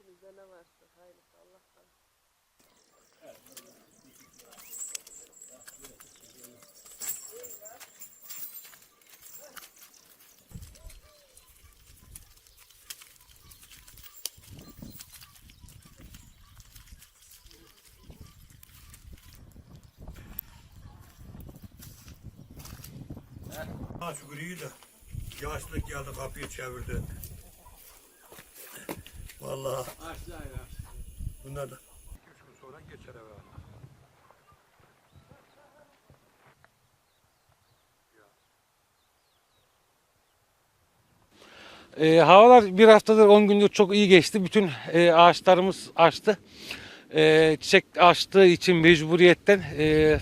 Bizde ne varsa hayırlısı Allah'tan. Ha şükür iyi de. Yaşlık geldi kapıyı çevirdi. Vallahi bunlar da. Üç gün sonra geçer eve. E, havalar bir haftadır 10 gündür çok iyi geçti. Bütün e, ağaçlarımız açtı. E, çiçek açtığı için mecburiyetten e,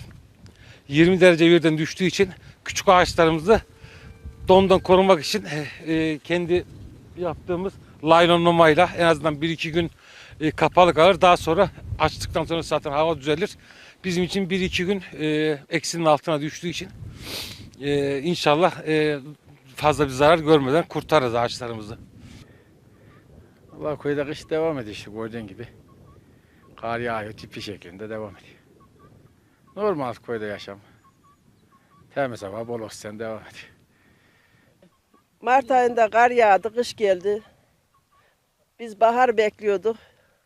20 derece birden düştüğü için küçük ağaçlarımızı dondan korumak için e, e, kendi yaptığımız laylonlamayla en azından 1-2 gün e, kapalı kalır. Daha sonra açtıktan sonra zaten hava düzelir. Bizim için 1-2 gün e, eksinin altına düştüğü için e, inşallah e, fazla bir zarar görmeden kurtarırız ağaçlarımızı. Valla köyde kış devam ediyor işte gördüğün gibi. Kar yağıyor tipi şeklinde devam ediyor. Normal köyde yaşam. Temiz hava, bol oksijen devam ediyor. Mart ayında kar yağdı, kış geldi. Biz bahar bekliyorduk,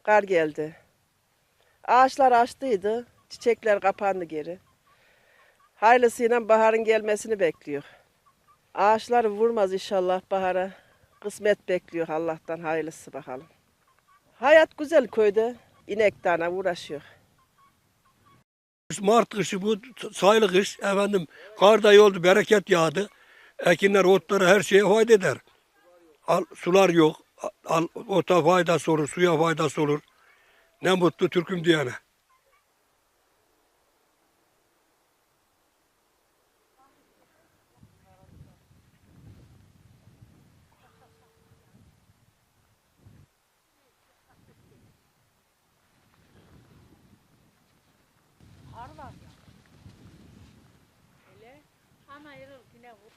kar geldi. Ağaçlar açtıydı, çiçekler kapandı geri. Hayırlısıyla baharın gelmesini bekliyor. Ağaçları vurmaz inşallah bahara. Kısmet bekliyor Allah'tan hayırlısı bakalım. Hayat güzel köyde. İnek tane uğraşıyor. Mart kışı bu sayılı kış. Efendim kar da oldu, bereket yağdı. Ekinler, otlara her şeye fayda eder. Al, sular yok. Al, ota faydası olur, suya faydası olur. Ne mutlu Türk'üm diyene. Ama yürür yine vur.